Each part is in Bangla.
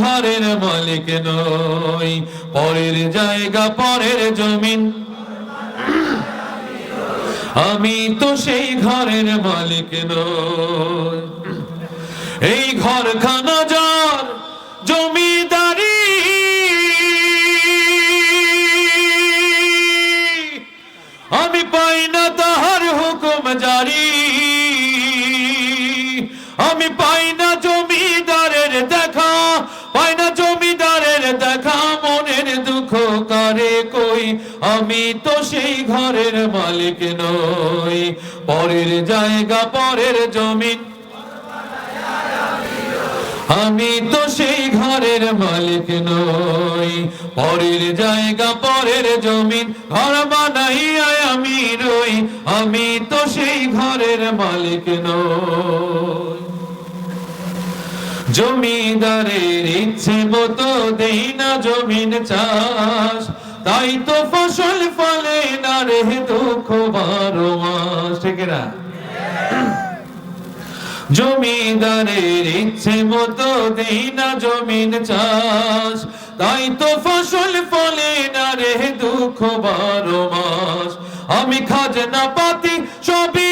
ঘরের মালিক নই। পরের জায়গা, পরের জমিন। আমি তো সেই ঘরের মালিক নই। এই ঘরখানা যার জমিদারি। আমি পাই না তাহার হুকুম জারি। আমি পাই না করে কই? আমি তো সেই ঘরের মালিক নই। পরের জায়গা, পরের জমিন আমি তো সেই ঘরের মালিক নই। পরের জায়গা, পরের জমিন ঘর বানাইয়া আমি রই। আমি তো সেই ঘরের মালিক নই। জমিদারের ইচ্ছে মতো দেই না জমিন চাষ। তাই তো ফসল ফলে না রে, দুঃখ বারো মাস। না জমিদারের ইচ্ছে মতো দেই না জমিন চাষ। তাই তো ফসল ফলে না রে, দুঃখ বারো মাস। আমি খাজনা পাতি সবই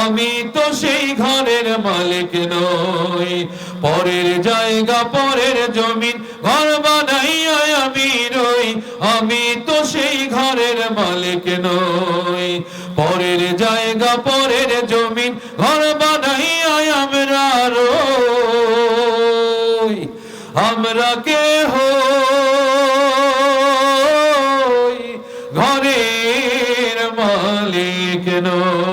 আমি তো সেই ঘরের মালিক নই। পরের জায়গা, পরের জমিন, ঘর বানাইয়া আমি রই। আমি তো সেই ঘরের মালিক নই। পরের জায়গা, পরের জমিন, ঘর বানাইয়া আমরা রই। আমরা কে হই ঘরের মালিক নই।